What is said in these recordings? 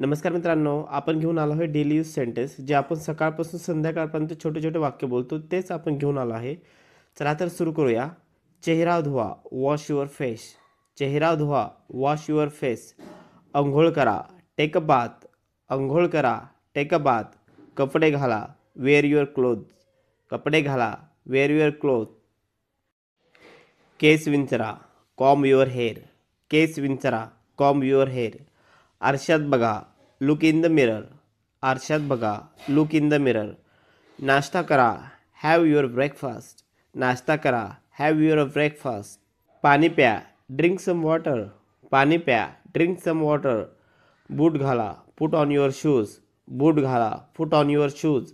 नमस्कार मित्रांनो, आपण घेऊन आलो आहे डेली यूज़ सेंटेन्स जे आपण सकाळपासून संध्याकाळपर्यंत छोटे छोटे वाक्य बोलतो, तेच आपण घेऊन आलो आहे. चला तर सुरू करूया. चेहरा धुवा वॉश युअर फेस चेहरा धुवा वॉश युअर फेस अंघोळ करा टेक अ बाथ अंघोळ करा टेक अ बाथ कपडे घाला वेअर युअर क्लोथ कपडे घाला वेअर युअर क्लोथ केस विंचरा कॉम युअर हेअर केस विंचरा कॉम युअर हेअर आरशात बघा लुक इन द मिरर आरशात बघा लुक इन द मिरर नाश्ता करा हॅव युअर ब्रेकफास्ट नाश्ता करा हॅव युअर ब्रेकफास्ट पाणी प्या ड्रिंक सम वॉटर पाणी प्या ड्रिंक सम वॉटर बूट घाला पुट ऑन युअर शूज़ बूट घाला पुट ऑन युअर शूज़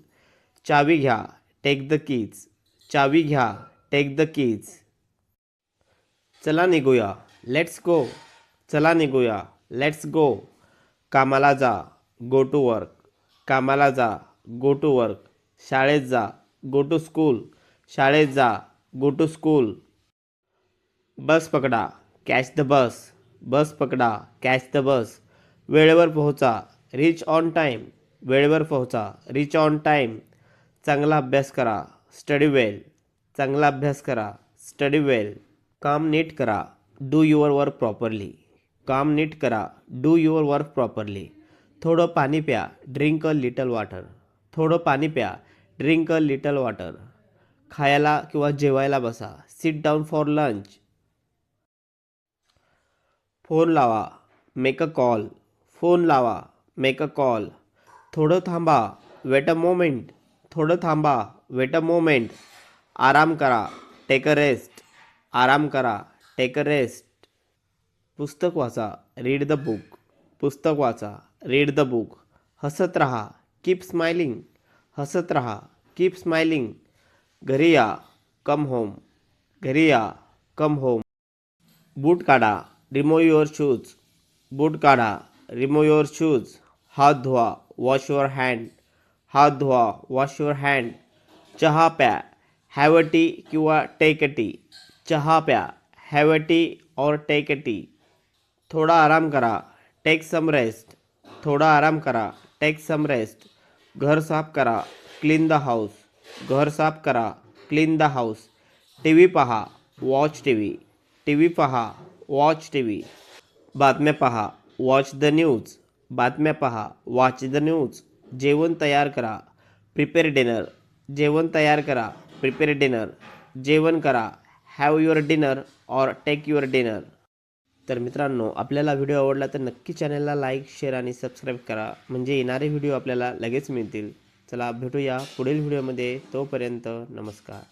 चावी घ्या टेक द कीज चावी घ्या टेक द कीज चला निघूया लेट्स गो चला निघूया लेट्स गो कामाला जा गो टू वर्क कामाला जा गो टू वर्क शाळेत जा गो टू स्कूल शाळेत जा गो टू स्कूल बस पकडा कॅच द बस बस पकडा कॅच द बस वेळेवर पोहोचा रिच ऑन टाईम वेळेवर पोहोचा रिच ऑन टाईम चांगला अभ्यास करा स्टडी वेल चांगला अभ्यास करा स्टडी वेल काम नीट करा डू युअर वर्क प्रॉपरली काम नीट करा. डू युअर वर्क प्रॉपरली थोडं पाणी प्या. ड्रिंक अ लिटल वॉटर थोडं पाणी प्या. ड्रिंक अ लिटल वॉटर खायला किंवा जेवायला बसा. Sit down for lunch phone लावा. मेक अ कॉल फोन लावा. मेक अ कॉल थोडं थांबा. वेट अ मोमेंट थोडं थांबा. वेट अ मोमेंट आराम करा. टेक अ रेस्ट आराम करा. टेक अ रेस्ट पुस्तक वाचा रीड द बुक पुस्तक वाचा रीड द बुक हसत रहा कीप स्माइलिंग हसत रहा कीप स्माइलिंग घरी या कम होम घरी या कम होम बूट काढा रिमो युअर शूज बूट काढा रिमूव युअर शूज हात धुवा वॉश युअर हँड हात धुवा वॉश युअर हँड चहा प्या हॅव अ टी किंवा टेक अ टी चहा प्या हॅव अ टी और टेक अ टी थोडा आराम करा टेक सम रेस्ट थोडा आराम करा टेक सम रेस्ट घर साफ़ करा क्लीन द हाऊस घर साफ़ करा clean the house T V पहा watch T V T V पहा वॉच टी व्ही बातम्या पहा वॉच द न्यूज़ बातम्या पहा वॉच द न्यूज़ जेवण तयार करा प्रिपेअर डिनर जेवण तयार करा प्रिपेअर डिनर जेवण करा हॅव युअर डिनर और टेक युअर डिनर तर मित्रांनो आपल्याला व्हिडिओ आवडला तर नक्की चॅनलला लाईक शेअर आणि सबस्क्राईब करा. म्हणजे येणारे व्हिडिओ आपल्याला लगेच मिळतील. चला भेटूया पुढील व्हिडिओमध्ये. तोपर्यंत नमस्कार.